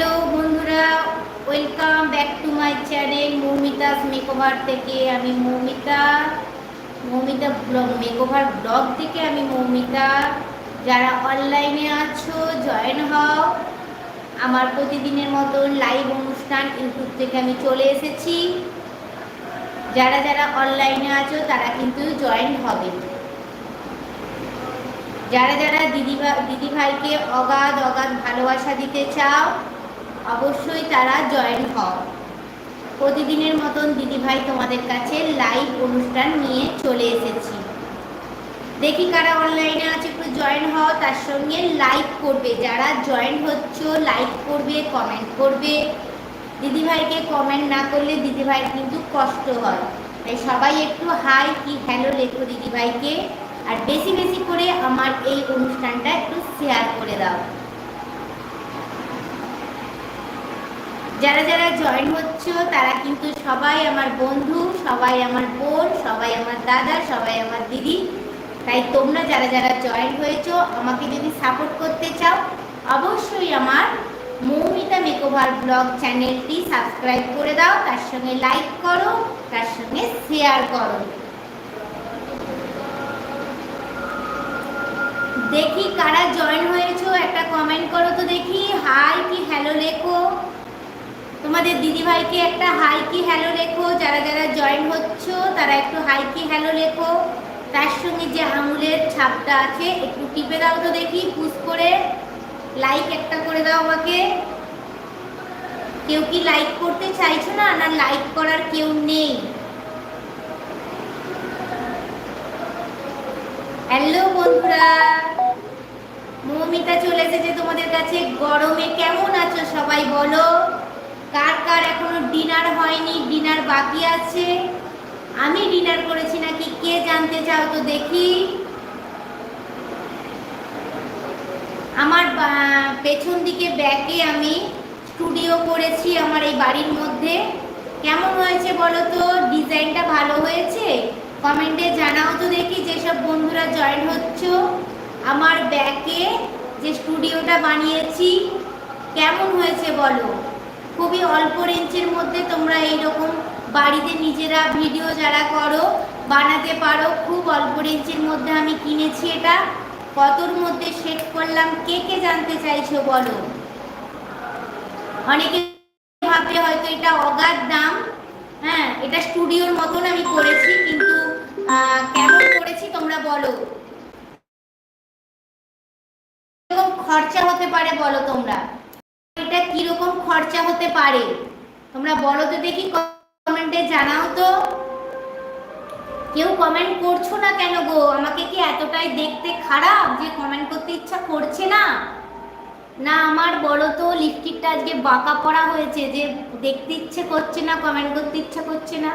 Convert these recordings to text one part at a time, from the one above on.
Hello বন্ধুরা welcome back to my channel Moumita's makeover থেকে। আমি Moumita Moumita blog makeover blog থেকে আমি মৌমিতা। যারা অনলাইনে আছো জয়েন হও। আমার প্রতিদিনের মতো লাইভ অনুষ্ঠান ইউটিউব থেকে আমি চলে এসেছি। যারা যারা অনলাইনে আছো, তারা কিন্তু জয়েন হবে। যারা যারা দিদি দিদি ভাইকে অগাধ অগাধ ভালোবাসা দিতে চাও অবশ্যই তারা জয়েন হও। প্রতিদিনের মতন দিদি ভাই তোমাদের কাছে লাইভ অনুষ্ঠান নিয়ে চলে এসেছি। দেখি কারা অনলাইনে আছে, একটু জয়েন হও, তার সঙ্গে লাইক করবে। যারা জয়েন হচ্ছ লাইক করবে কমেন্ট করবে। দিদি ভাইকে কমেন্ট না করলে দিদি ভাই কিন্তু কষ্ট হয়। তাই সবাই একটু হাই কি হ্যালো লেখো দিদি ভাইকে আর বেশি বেশি করে আমার এই অনুষ্ঠানটা একটু শেয়ার করে দাও। যারা যারা জয়েন হচ্ছ, তারা কিন্তু সবাই আমার বন্ধু, সবাই আমার বোন, সবাই আমার দাদা, সবাই আমার দিদি। তাই তোমরা যারা যারা জয়েন হয়েছো, আমাকে যদি সাপোর্ট করতে চাও, অবশ্যই আমার মৌমিতা মেকওভার ব্লগ চ্যানেলটি সাবস্ক্রাইব করে দাও, তার সঙ্গে লাইক করো, তার সঙ্গে শেয়ার করো। দেখি কারা জয়েন হয়েছো, একটা কমেন্ট করো তো দেখি। হাই কি হ্যালো লেখো। তোমাদের দিদিভাইকে একটা হাই কি হ্যালো লেখো, যারা যারা জয়েন হচ্ছ, তারা একটু হাই কি হ্যালো লেখো। তার সঙ্গে যে আঙুলের ছাপটা আছে, একটু টিপে দাও তো দেখি পুশ করে। লাইক একটা করে দাও আমাকে। কেউ কি লাইক করতে চাইছো না? না লাইক করার কেউ নেই। হ্যালো বন্ধুরা। মৌমিতা চলে এসেছে তোমাদের কাছে। গরমে কেমন আছো সবাই বলো? কার কার এখনও ডিনার হয়নি? ডিনার বাকি আছে। আমি ডিনার করেছি নাকি? কে জানতে চাও তো দেখি। আমার পেছন দিকে ব্যাকে আমি স্টুডিও করেছি আমার এই বাড়ির মধ্যে। কেমন হয়েছে বলো তো? ডিজাইনটা ভালো হয়েছে? কমেন্টে জানাও তো দেখি যেসব বন্ধুরা জয়েন হচ্ছ। আমার ব্যাকে যে স্টুডিওটা বানিয়েছি, কেমন হয়েছে বলো? খুবই অল্প রেঞ্জের মধ্যে তোমরা এইরকম বাড়িতে নিজেরা ভিডিও যারা করো, বানাতে পারো, খুব অল্প রেঞ্জের মধ্যে আমি কিনেছি এটা। কতর মধ্যে সেট করলাম, কে কে জানতে চাইছো বলো? অনেকে ভাববে হয়তো এটা অগাধ দাম। হ্যাঁ এটা স্টুডিওর মতন আমি করেছি, কিন্তু কেমন করেছি তোমরা বলো। খরচা হতে পারে বলো তোমরা। এটা কীরকম খরচা হতে পারে? তোমরা বলো তো দেখি কমেন্টে জানাও তো। কেউ কমেন্ট করছ না কেন গো? আমাকে কি এতটাই দেখতে খারাপ যে কমেন্ট করতে ইচ্ছা করছে না? না আমার বলো তো লিপস্টিকটা আজকে বাঁকা পড়া হয়েছে যে দেখতে ইচ্ছে করছে না কমেন্ট করতে ইচ্ছা করছে না?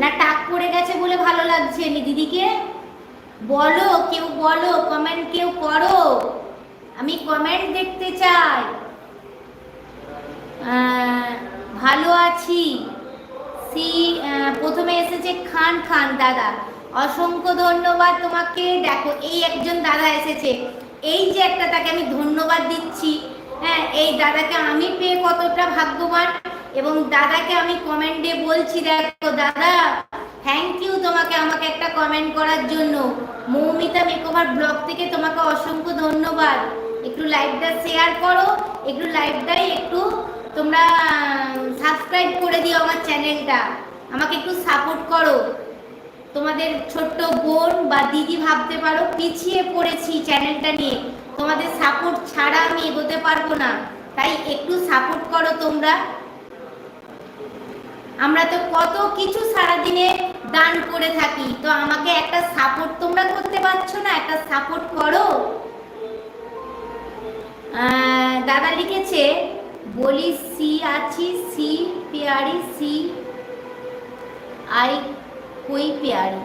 না টাক পড়ে গেছে বলে ভালো লাগছে দিদিকে? বলো, কেউ বলো কমেন্ট কেউ করো। আমি কমেন্ট দেখতে চাই। ভালো আছি। সি প্রথমে এসেছে খান খান দাদা। অসংখ্য ধন্যবাদ তোমাকে। দেখো, এই একজন দাদা এসেছে। এই যে একটা তাকে আমি ধন্যবাদ দিচ্ছি। হ্যাঁ এই দাদাকে আমি পেয়ে কতটা ভাগ্যবান এবং দাদাকে আমি কমেন্টে বলছি, দেখো দাদা থ্যাংক ইউ তোমাকে আমাকে একটা কমেন্ট করার জন্য। মৌমিতা মেকওভার ব্লগ থেকে তোমাকে অসংখ্য ধন্যবাদ। একটু লাইভটা শেয়ার করো, একটু লাইভটাই একটু তোমরা সাবস্ক্রাইব করে দিও আমার চ্যানেলটা আমাকে একটু সাপোর্ট করো। তোমাদের ছোট্ট বোন বা দিদি ভাবতে পারো, পিছিয়ে পড়েছি চ্যানেলটা নিয়ে। তোমাদের সাপোর্ট ছাড়া আমি এগোতে পারব না। তাই একটু সাপোর্ট করো তোমরা। আমরা তো কত কিছু সারাদিনে দান করে থাকি। তো আমাকে একটা সাপোর্ট তোমরা করতে পারছ না? একটা সাপোর্ট করো। দাদা লিখেছে, বলি সি আছি, সি পেয়ারি, সি আই কই পেয়ারি।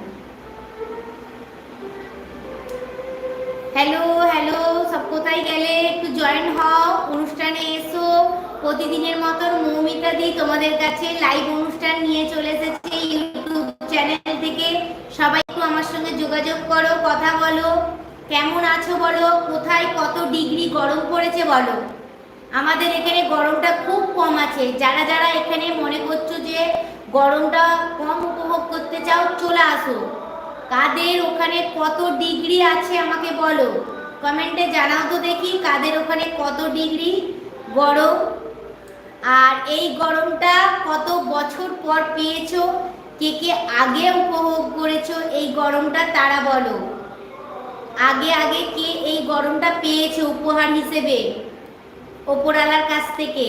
হ্যালো হ্যালো সব কোথায় গেলে একটু জয়েন হও, অনুষ্ঠানে এসো। প্রতিদিনের মতন মৌমিতা দি তোমাদের কাছে লাইভ অনুষ্ঠান নিয়ে চলে এসেছে ইউটিউব চ্যানেল থেকে। সবাই একটু আমার সঙ্গে যোগাযোগ করো, কথা বলো। কেমন আছো বলো? কোথায় কত ডিগ্রি গরম পড়েছে বলো? আমাদের এখানে গরমটা খুব কম আছে। যারা যারা এখানে মনে করছ যে গরমটা কম উপভোগ করতে চাও, চলে আসো। কাদের ওখানে কত ডিগ্রি আছে আমাকে বলো? কমেন্টে জানাও তো দেখি কাদের ওখানে কত ডিগ্রি গরম। আর এই গরমটা কত বছর পর পেয়েছ? কে কে আগে উপভোগ করেছ এই গরমটা তারা বলো। আগে আগে কে এই গরমটা পেয়েছে উপহার হিসেবে? ওপরালার কাছ থেকে।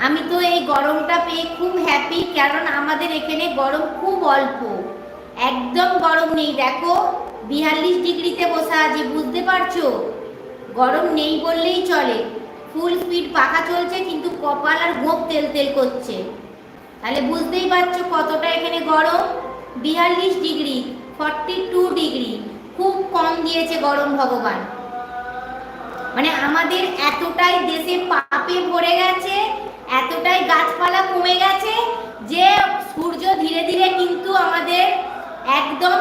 আমি তো এই গরমটা পেয়ে খুব হ্যাপি কারণ আমাদের এখানে গরম খুব অল্প। একদম গরম নেই, দেখো। বিয়াল্লিশ ডিগ্রিতে বসা আছে, বুঝতে পারছ? গরম নেই বললেই চলে। ফুল স্পিড পাখা চলছে, কিন্তু কপাল আর গোপ তেল তেল করছে। তাহলে বুঝতেই পারছ কতটা এখানে গরম? বিয়াল্লিশ ডিগ্রি ফর্টি টু ডিগ্রি, খুব কম দিয়েছে গরম ভগবান। মানে আমাদের এতটাই দেশে পাপে ভরে গেছে, এতটাই গাছপালা কমে গেছে, যে সূর্য ধীরে ধীরে কিন্তু আমাদের একদম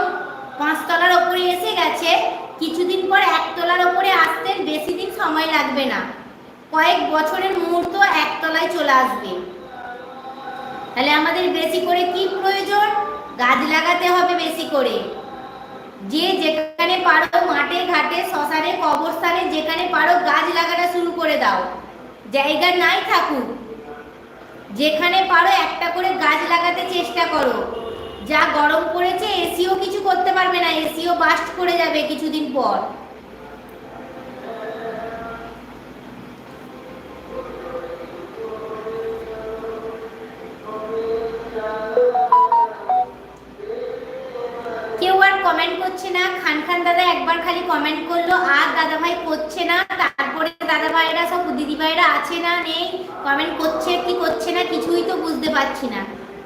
পাঁচতলার ওপরে এসে গেছে, কিছুদিন পর একতলার ওপরে আসতে বেশি দিন সময় লাগবে না। কয়েক বছরের মুহূর্ত একতলায় চলে আসবে। তাহলে আমাদের বেশি করে কি প্রয়োজন? গাছ লাগাতে হবে বেশি করে। যে যেখানে পারো মাঠে, ঘাটে, শ্মশানে, কবরস্থানে যেখানে পারো গাছ লাগাটা শুরু করে দাও। জায়গা নাই থাকুক। যেখানে পারো একটা করে গাছ লাগাতে চেষ্টা করো। যা গরম পড়েছে, এসিও কিছু করতে পারবে না, এসিও বাস্ট করে যাবে কিছুদিন পর কেউ আর কমেন্ট করছে না, খান খান দাদা একবার খালি কমেন্ট করল, আর দাদা ভাই করছে না, তারপরে দাদা ভাইরা সব দিদি ভাইরা আছে না, নেই কমেন্ট করছে, কি করছে না, কিছুই তো বুঝতে পারছি না।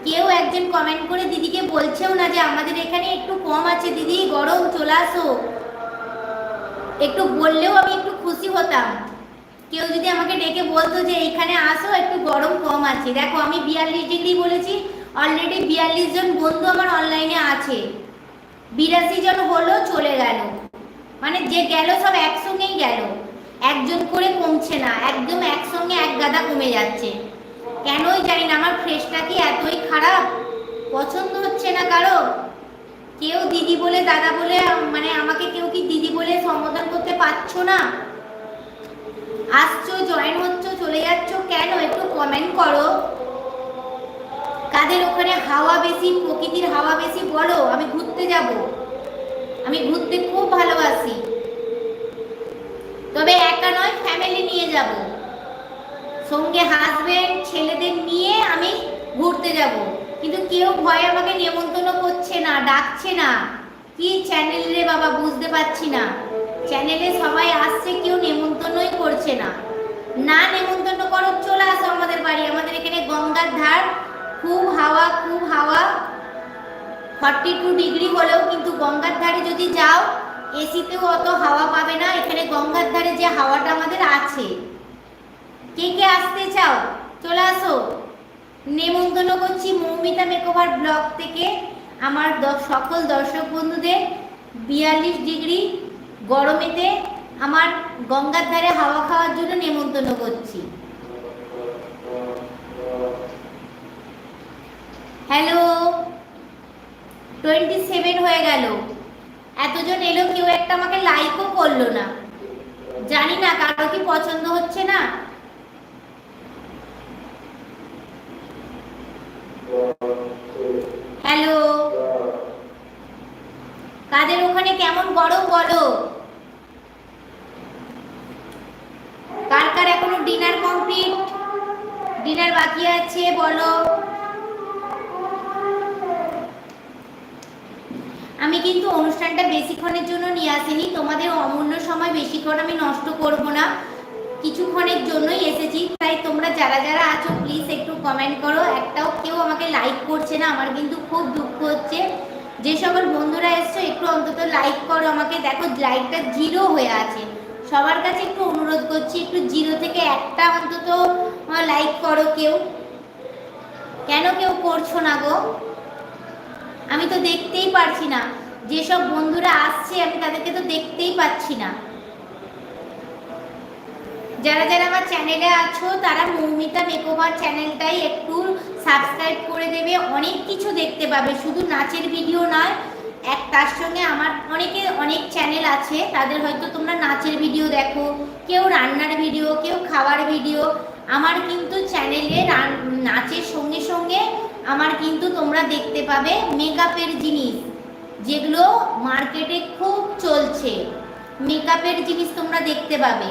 কেউ একজন কমেন্ট করে দিদিকে বলছেও না যে আমাদের এখানে একটু কম আছে, দিদি গরম, চলে আসো। একটু বললেও আমি একটু খুশি হতাম। কেউ যদি আমাকে ডেকে বলতো যে এইখানে আসো, একটু গরম কম আছে। দেখো, আমি বিয়াল্লিশ ডিগ্রি বলেছি অলরেডি বিয়াল্লিশ জন বন্ধু আমার অনলাইনে আছে। বিরাশি জন হলো চলে গেল। মানে যে গেল সব একসঙ্গেই গেল। একজন করে কমছে না, একদম একসঙ্গে এক গাদা কমে যাচ্ছে। কেনই জানি না, আমার ফ্রেশটা কি এতই খারাপ? পছন্দ হচ্ছে না কারও? কেউ দিদি বলে, দাদা বলে মানে আমাকে কেউ কি দিদি বলে সম্বোধন করতে পারছ না? আসছো, জয়েন হচ্ছ, চলে যাচ্ছ কেন? একটু কমেন্ট করো। কাদের ওখানে হাওয়া বেশি, প্রকৃতির হাওয়া বেশি বলো, আমি ঘুরতে যাব। আমি ঘুরতে খুব ভালোবাসি। তবে একা নয় ফ্যামিলি নিয়ে যাব। সঙ্গে হাজবেন্ড ছেলেদের নিয়ে আমি ঘুরতে যাব। কিন্তু কেউ ভয় আমাকে নেমন্তন্ন করছে না, ডাকছে না। কি চ্যানেল রে বাবা, বুঝতে পারছি না। চ্যানেলে সবাই আসছে, কেউ নেমন্তন্নই করছে না। না নেমন্তন্ন করো, চলে আসো আমাদের বাড়ি। আমাদের এখানে গঙ্গার ধার খুব হাওয়া খুব হাওয়া। ফর্টি টু ডিগ্রি হলেও কিন্তু গঙ্গার ধারে যদি যাও, এসিতেও অত হাওয়া পাবে না। এখানে গঙ্গার ধারে যে হাওয়াটা আমাদের আছে। কে কে আসতে চাও? চলে আসো। নেমন্তন্ন করছি মৌমিতা মেকওভার ব্লগ থেকে। আমার সকল দর্শক বন্ধুদের বিয়াল্লিশ ডিগ্রি গরমেতে আমার গঙ্গার ধারে হাওয়া খাওয়ার জন্য নেমন্তন্ন করছি। হ্যালো টোয়েন্টি সেভেন হয়ে গেল। এতজন এলো, কেউ একটা আমাকে লাইকও করল না। জানি না, কারও কি পছন্দ হচ্ছে না? হ্যালো কাদের ওখানে কেমন গরম বলো? কার কার এখনও ডিনার কমপ্লিট ডিনার বাকি আছে, বলো। আমি কিন্তু অনুষ্ঠানটা বেশিক্ষণের জন্য নিয়ে আসিনি। তোমাদের অমূল্য সময় বেশিক্ষণ আমি নষ্ট করব না। কিছুক্ষণের জন্যই এসেছি। তাই তোমরা যারা যারা আছো প্লিজ একটু কমেন্ট করো। একটাও কেউ আমাকে লাইক করছে না। আমার কিন্তু খুব দুঃখ হচ্ছে। যে সকল বন্ধুরা এসছো, একটু অন্তত লাইক করো আমাকে। দেখো লাইকটা জিরো হয়ে আছে। সবার কাছে একটু অনুরোধ করছি, একটু জিরো থেকে একটা অন্তত লাইক করো কেউ। কেন কেউ করছ না গো? আমি তো দেখতেই পারছি না। যেসব বন্ধুরা আসছে, আমি তাদেরকে তো দেখতেই পাচ্ছি না। যারা যারা আমার চ্যানেলে আছো, তারা মৌমিতা মেকওভার চ্যানেলটাই একটু সাবস্ক্রাইব করে দেবে। অনেক কিছু দেখতে পাবে। শুধু নাচের ভিডিও নয়, এক তার সঙ্গে আমার অনেকে, অনেক চ্যানেল আছে। তাদের হয়তো তোমরা নাচের ভিডিও দেখো, কেউ রান্নার ভিডিও কেউ খাওয়ার ভিডিও আমার কিন্তু চ্যানেলে নাচের সঙ্গে সঙ্গে। আমার কিন্তু তোমরা দেখতে পাবে মেকআপের জিনিস, যেগুলো মার্কেটে খুব চলছে। মেকআপের জিনিস তোমরা দেখতে পাবে।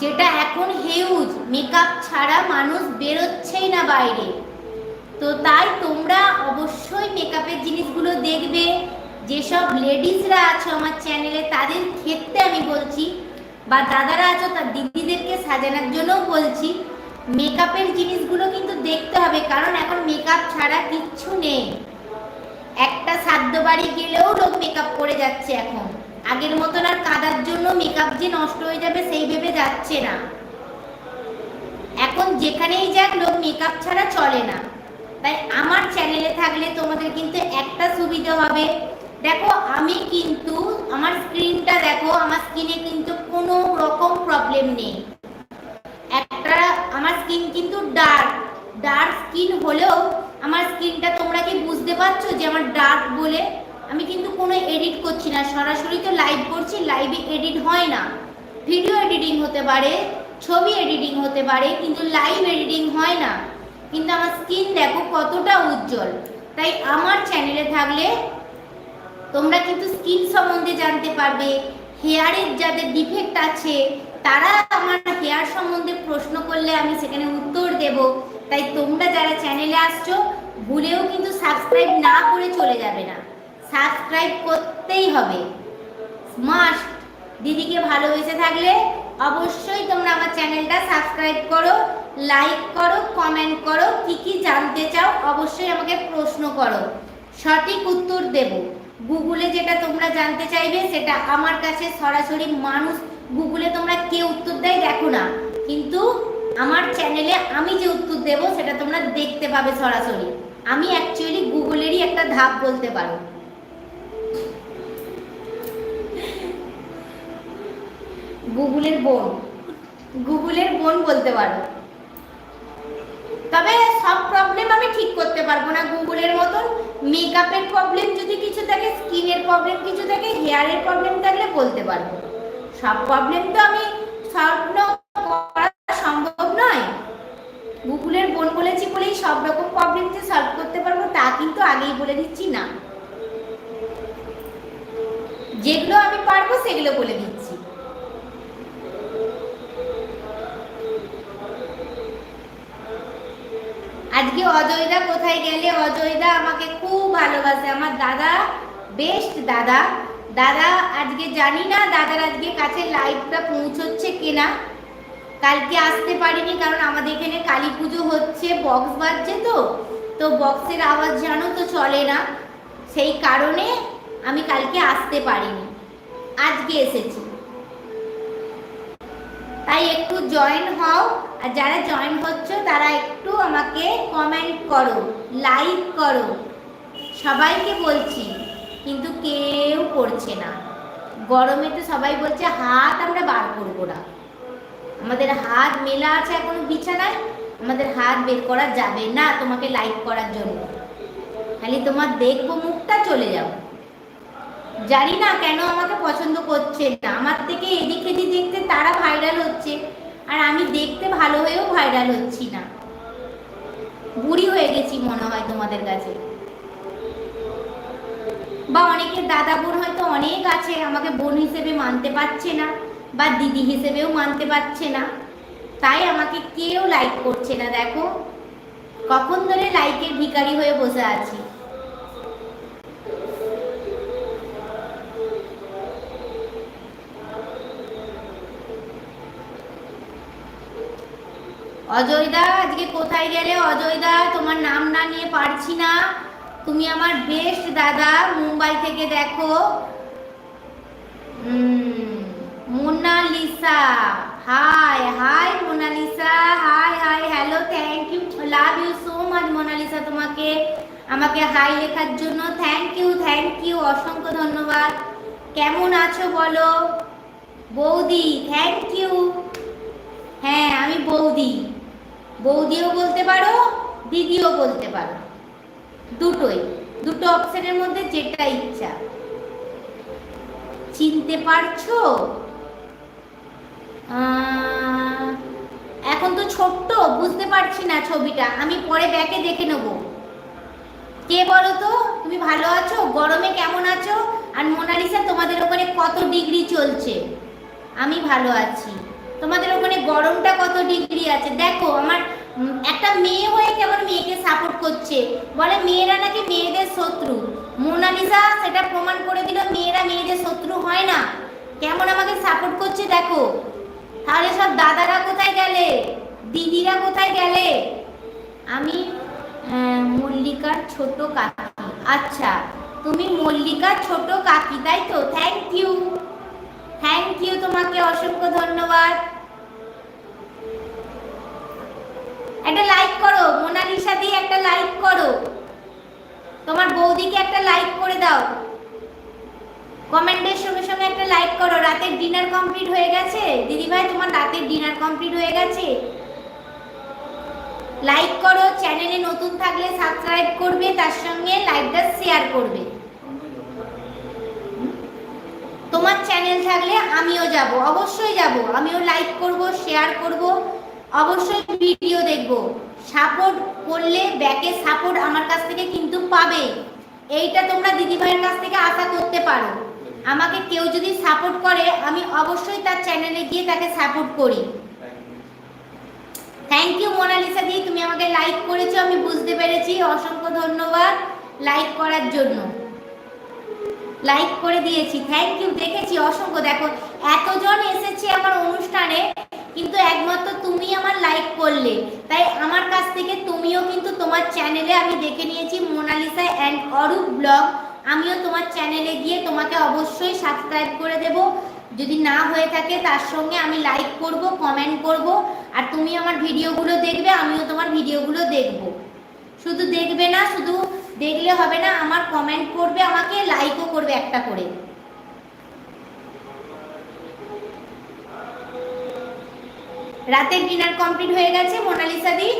যেটা এখন হিউজ মেকআপ ছাড়া মানুষ বেরোচ্ছেই না বাইরে। তো তাই তোমরা অবশ্যই মেকআপের জিনিসগুলো দেখবে। যেসব লেডিসরা আছো আমার চ্যানেলে তাদের ক্ষেত্রে আমি বলছি বা দাদারা আছো তার দিদিদেরকে সাজানোর জন্যও বলছি মেকআপের জিনিসগুলো কিন্তু দেখতে হবে, কারণ এখন মেকআপ ছাড়া কিচ্ছু নেই। একটা সাধ্য বাড়ি গেলেও লোক মেকআপ করে যাচ্ছে এখন। আগের মতন আর কাদার জন্য মেকআপ যে নষ্ট হয়ে যাবে সেই ভেবে যাচ্ছে না। এখন যেখানেই যাক লোক মেকআপ ছাড়া চলে না। তাই আমার চ্যানেলে থাকলে তোমাদের কিন্তু একটা সুবিধা হবে। দেখো, আমি কিন্তু আমার স্ক্রিনটা দেখো, আমার স্কিনে কিন্তু কোনো রকম প্রবলেম নেই। একটা, আমার স্কিন কিন্তু ডার্ক ডার্ক স্কিন হলেও আমার স্কিনটা তোমরা কি বুঝতে পারছ যে আমার ডার্ক বলে আমি কিন্তু কোনো এডিট করছি না। সরাসরি তো লাইভ করছি লাইভে এডিট হয় না। ভিডিও এডিটিং হতে পারে, ছবি এডিটিং হতে পারে, কিন্তু লাইভ এডিটিং হয় না। কিন্তু আমার স্কিন দেখো কতটা উজ্জ্বল। তাই আমার চ্যানেলে থাকলে তোমরা কিন্তু স্কিন সম্বন্ধে জানতে পারবে, হেয়ারের যাদের ডিফেক্ট আছে, তারা আমার হেয়ার সম্বন্ধে প্রশ্ন করলে আমি সেখানে উত্তর দেব। তাই তোমরা যারা চ্যানেলে আসছো, ভুলেও কিন্তু সাবস্ক্রাইব না করে চলে যাবে না। সাবস্ক্রাইব করতেই হবে। মাস্ট দিদিকে ভালোবেসে থাকলে অবশ্যই তোমরা আমার চ্যানেলটা সাবস্ক্রাইব করো লাইক করো কমেন্ট করো, কি কি জানতে চাও অবশ্যই আমাকে প্রশ্ন করো। সঠিক উত্তর দেব। গুগলে যেটা তোমরা জানতে চাইবে, সেটা আমার কাছে সরাসরি মানুষ গুগলে তোমরা কে উত্তর দেয় দেখো না। কিন্তু আমার চ্যানেলে আমি যে উত্তর দেব, সেটা তোমরা দেখতে পাবে সরাসরি। আমি অ্যাকচুয়ালি গুগলেরই একটা ধাপ বলতে পারো। গুগলের বোন। গুগলের বোন বলতে পারো। তবে সব প্রবলেম আমি ঠিক করতে পারব না। গুগলের মতন মেকআপের প্রবলেম যদি কিছু থাকে স্কিনের প্রবলেম কিছু থাকে হেয়ারের প্রবলেম থাকলে বলতে পারব। সব প্রবলেম তো আমি সলভ করা সম্ভব নয়। গুগলের বোন বলেছি বলেই সব রকম প্রবলেম যে সলভ করতে পারব, তা কিন্তু আগেই বলে দিচ্ছি না। যেগুলো আমি পারব, সেগুলো বলে দিচ্ছি। আজকে অজয়দা কোথায় গেলে? অজয়দা আমাকে খুব ভালোবাসে। আমার দাদা, বেস্ট দাদা। দাদা আজকে জানি না, দাদার আজকে কাছে লাইভটা পৌঁছচ্ছে কিনা। কালকে আসতে পারিনি কারণ আমাদের এখানে কালী পুজো হচ্ছে বক্স বাজছে তো। তো বক্সের আওয়াজ জানো তো চলে না। সেই কারণে আমি কালকে আসতে পারিনি। আজকে এসেছি। তাই একটু জয়েন হও। আর যারা জয়েন হচ্ছ তারা একটু আমাকে কমেন্ট করো লাইক করো। সবাইকে বলছি, কিন্তু কেউ করছে না। গরমে তো সবাই বলছে, হাত আমরা বার করব না। আমাদের হাত মেলা আছে এখন বিছানায়, আমাদের হাত বের করা যাবে না তোমাকে লাইক করার জন্য। খালি তোমার দেখব মুখটা চলে যাও জানি না কেন আমাকে পছন্দ করছে না। আমার থেকে এদিক এদিক দেখতে তারা ভাইরাল হচ্ছে। আর আমি দেখতে ভালো হয়েও ভাইরাল হচ্ছি না। বুড়ি হয়ে গেছি মনে হয় তোমাদের কাছে। বা অনেকের দাদা বোন হয়তো অনেক আছে, আমাকে বোন হিসেবে মানতে পারছে না বা দিদি হিসেবেও মানতে পারছে না। তাই আমাকে কেউ লাইক করছে না, দেখো। কখন ধরে লাইকের ভিকারি হয়ে বসে আছি। অজয়দা, আজকে কোথায় গেলে? অজয়দা, তোমার নাম না নিয়ে পারছি না। তুমি আমার বেস্ট দাদা, মুম্বাই থেকে দেখো। Monalisa hi hi Monalisa hi hi hello thank you love you so much Monalisa তোমাকে। আমাকে হাই লেখার জন্য থ্যাংক ইউ থ্যাংক ইউ অসংখ্য ধন্যবাদ। কেমন আছো বলো? বৌদি থ্যাংক ইউ হ্যাঁ আমি বৌদি। বৌদিও বলতে পারো, দিদিও বলতে পারো। দুটোই, দুটো অপশনের মধ্যে যেটা ইচ্ছা। চিনতে পারছ? এখন তো ছোট্ট, বুঝতে পারছি না ছবিটা। আমি পরে ব্যাকে দেখে নেব। কে বলো তো? তুমি ভালো আছো? গরমে কেমন আছো? আর মোনালিসা তোমাদের ওখানে কত ডিগ্রি চলছে? আমি ভালো আছি। তোমাদের ওখানে গরমটা কত ডিগ্রি আছে? দেখো, আমার একটা মেয়ে হয়ে কেমন মেয়েকে সাপোর্ট করছে? বলে মেয়েরা নাকি মেয়েদের শত্রু। মোনালিসা সেটা প্রমাণ করে দিল, মেয়েরা মেয়েদের শত্রু হয় না। কেমন আমাকে সাপোর্ট করছে দেখো। তাহলে সব দাদারা কোথায় গেলে? দিদিরা কোথায় গেলে? আমি মল্লিকার ছোট কাকি। আচ্ছা তুমি মল্লিকার ছোট কাকি, তাই তো? থ্যাংক ইউ থ্যাংক ইউ তোমাকে অসংখ্য ধন্যবাদ। একটা লাইক করো মোনালিসা দিয়ে একটা লাইক করো। তোমার বৌদিকে একটা লাইক করে দাও। কমেন্টের সঙ্গে সঙ্গে একটা লাইক করো। রাতের ডিনার কমপ্লিট হয়ে গেছে। দিদি ভাই তোমার রাতের ডিনার কমপ্লিট হয়ে গেছে। লাইক করো চ্যানেলে নতুন থাকলে সাবস্ক্রাইব করবে, তার সঙ্গে লাইকটা শেয়ার করবে। তোমার চ্যানেল থাকলে আমিও যাব, অবশ্যই যাব। আমিও লাইক করব শেয়ার করব। অবশ্যই ভিডিও দেখব। সাপোর্ট করলে ব্যাকে সাপোর্ট আমার কাছ থেকে কিন্তু পাবে। এইটা তোমরা দিদিভাইয়ের কাছ থেকে আশা করতে পারো। আমাকে কেউ যদি সাপোর্ট করে, আমি অবশ্যই তার চ্যানেলে গিয়ে তাকে সাপোর্ট করি। থ্যাংক ইউ মোনালিসা দি, তুমি আমাকে লাইক করেছ, আমি বুঝতে পেরেছি। অসংখ্য ধন্যবাদ লাইক করার জন্য। লাইক করে দিয়েছি। থ্যাংক ইউ দেখেছি, অসংখ্য। দেখো, এতজন এসেছে আমার অনুষ্ঠানে কিন্তু একমাত্র তুমি আমার লাইক করলে। তাই আমার কাছ থেকে তুমিও কিন্তু তোমার চ্যানেলে আমি দেখে নিয়েছি মোনালিসা অ্যান্ড অরূপ ব্লগ আমিও তোমার চ্যানেলে গিয়ে তোমাকে অবশ্যই সাবস্ক্রাইব করে দেব। যদি না হয়ে থাকে তার সঙ্গে আমি লাইক করব কমেন্ট করব। আর তুমি আমার ভিডিওগুলো দেখবে, আমিও তোমার ভিডিওগুলো দেখব। শুধু দেখবে না, শুধু দেখলে হবে না, আমার কমেন্ট করবে, আমাকে লাইকও করবে একটা করে। রাতের ডিনার কমপ্লিট হয়ে গেছে মোনালিসা দি।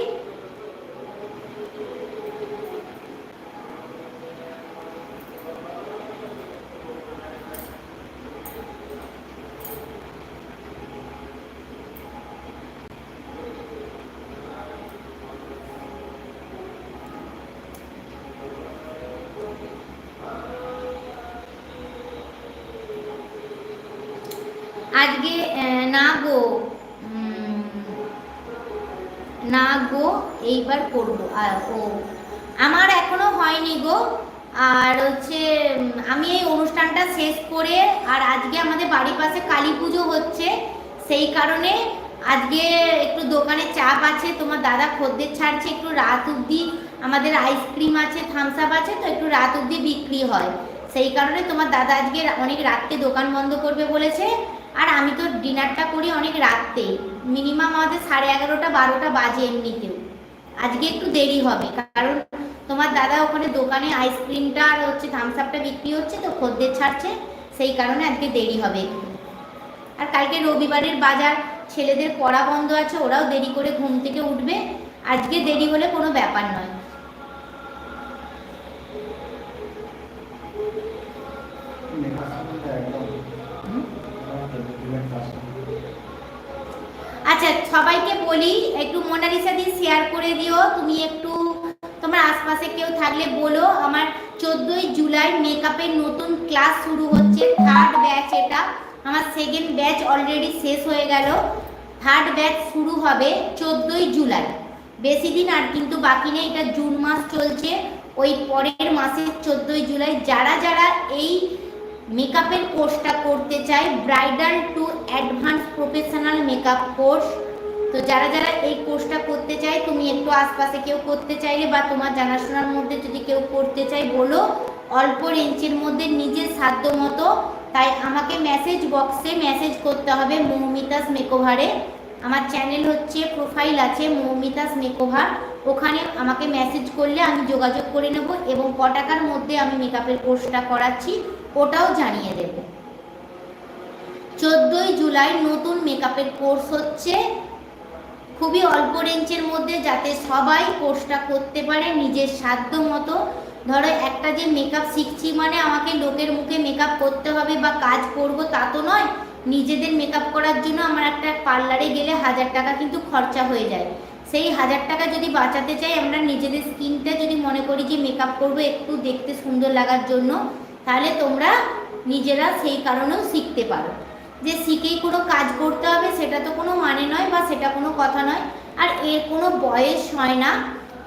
আজকে না গো এইবার করব। ও, আমার এখনও হয়নি গো। আর হচ্ছে আমি এই অনুষ্ঠানটা শেষ করে আর আজকে আমাদের বাড়ির পাশে কালী পুজো হচ্ছে। সেই কারণে আজকে একটু দোকানে চাপ আছে, তোমার দাদা খদ্দের ছাড়ছে, একটু রাত অবধি আমাদের আইসক্রিম আছে থামস আপ আছে, তো একটু রাত অবধি বিক্রি হয়। সেই কারণে তোমার দাদা আজকে অনেক রাত্রে দোকান বন্ধ করবে বলেছে। আর আমি তো ডিনারটা করি অনেক রাত্রে। মিনিমাম আমাদের সাড়ে এগারোটা, বারোটা বাজে এমনিতেও। আজকে একটু দেরি হবে, কারণ তোমার দাদা ওখানে দোকানে আইসক্রিমটা আর হচ্ছে থামস আপটা বিক্রি হচ্ছে, তো খদ্দের ছাড়ছে, সেই কারণে আজকে দেরি হবে আর কালকে রবিবারের বাজার, ছেলেদের পড়া বন্ধ আছে, ওরাও দেরি করে ঘুম থেকে উঠবে, আজকে দেরি হলে কোনো ব্যাপার নয়। আচ্ছা সবাইকে বলি, একটু মোনালিসা দিয়ে শেয়ার করে দিও। তুমি একটু তোমার আশপাশে কেউ থাকলে বলো। আমার চোদ্দোই জুলাই মেকআপের নতুন ক্লাস শুরু হচ্ছে। থার্ড ব্যাচ এটা। আমার সেকেন্ড ব্যাচ অলরেডি শেষ হয়ে গেল। থার্ড ব্যাচ শুরু হবে চোদ্দোই জুলাই। বেশি দিন আর কিন্তু বাকি নেই। এটা জুন মাস চলছে। ওই পরের মাসের চোদ্দোই জুলাই। যারা যারা এই মেকআপের কোর্সটা করতে চাই, bridal to advance professional makeup course. তো যারা যারা এই কোর্সটা করতে চাই তুমি একটু আশপাশে কেউ করতে চাইলে বা তোমার জানাশোনার মধ্যে যদি কেউ করতে চাই বলো। অল্প রেঞ্জের মধ্যে নিজের সাধ্য মতো। তাই আমাকে মেসেজ বক্সে মেসেজ করতে হবে মৌমিতাস মেকোভারে। আমার চ্যানেল হচ্ছে প্রোফাইল আছে মৌমিতাস মেকোভার। ওখানে আমাকে মেসেজ করলে আমি যোগাযোগ করে নেব এবং ক টাকার মধ্যে আমি মেকআপের কোর্সটা করাচ্ছি। ওটাও জানিয়ে দেব। চোদ্দোই জুলাই নতুন মেকআপের কোর্স হচ্ছে। খুবই অল্প রেঞ্জের মধ্যে যাতে সবাই কোর্সটা করতে পারে নিজের সাধ্য মতো। ধরো একটা যে মেকআপ শিখছি মানে আমাকে লোকের মুখে মেকআপ করতে হবে বা কাজ করব তা তো নয়। নিজেদের মেকআপ করার জন্য আমার একটা পার্লারে গেলে হাজার টাকা কিন্তু খরচা হয়ে যায়। সেই হাজার টাকা যদি বাঁচাতে চাই আমরা নিজেদের স্কিনটা যদি মনে করি যে মেকআপ করব একটু দেখতে সুন্দর লাগার জন্য তাহলে তোমরা নিজেরা সেই কারণেও শিখতে পারো। যে শিখেই কোনো কাজ করতে হবে, সেটা তো কোনো মানে নয় বা সেটা কোনো কথা নয়। আর এর কোনো বয়স হয় না,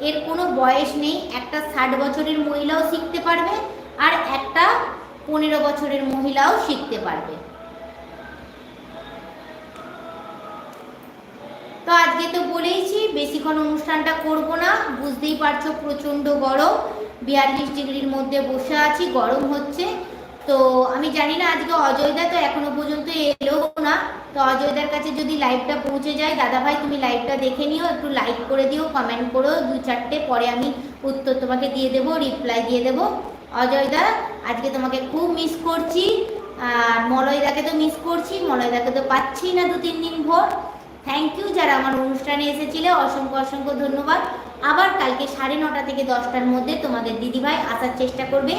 এর কোনো বয়স নেই, একটা ষাট বছরের মহিলাও শিখতে পারবে আর একটা পনেরো বছরের মহিলাও শিখতে পারবে। তো আজকে তো বলেইছি, বেশিক্ষণ অনুষ্ঠানটা করব না, বুঝতেই পারছ প্রচণ্ড গরম। বিয়াল্লিশ ডিগ্রির মধ্যে বসে আছি, গরম হচ্ছে। তো আমি জানি না আজকে অজয়দা তো এখনও পর্যন্ত এলো না। তো অজয়দার কাছে যদি লাইভটা পৌঁছে যায় দাদা ভাই তুমি লাইভটা দেখে নিও, একটু লাইক করে দিও কমেন্ট করো, দু চারটে, পরে আমি উত্তর তোমাকে দিয়ে দেবো রিপ্লাই দিয়ে দেবো। অজয়দা, আজকে তোমাকে খুব মিস করছি। আর মলয়দাকে তো মিস করছি, মলয়দাকে তো পাচ্ছি না দু তিন দিন ভোর। থ্যাংক ইউ যারা আমার অনুষ্ঠানে এসেছিলে, অসংখ্য অসংখ্য ধন্যবাদ। আবার কালকে সাড়ে নটা থেকে দশটার মধ্যে তোমাদের দিদিভাই আসার চেষ্টা করবে।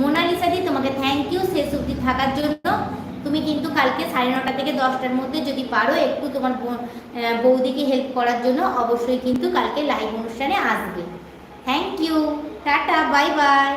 মোনালিসা দি, তোমাকে থ্যাংক ইউ শেষ অব্দি থাকার জন্য। তুমি কিন্তু কালকে সাড়ে নটা থেকে দশটার মধ্যে যদি পারো একটু তোমার বৌদিকে হেল্প করার জন্য, অবশ্যই কিন্তু কালকে লাইভ অনুষ্ঠানে আসবে। Thank you tata bye bye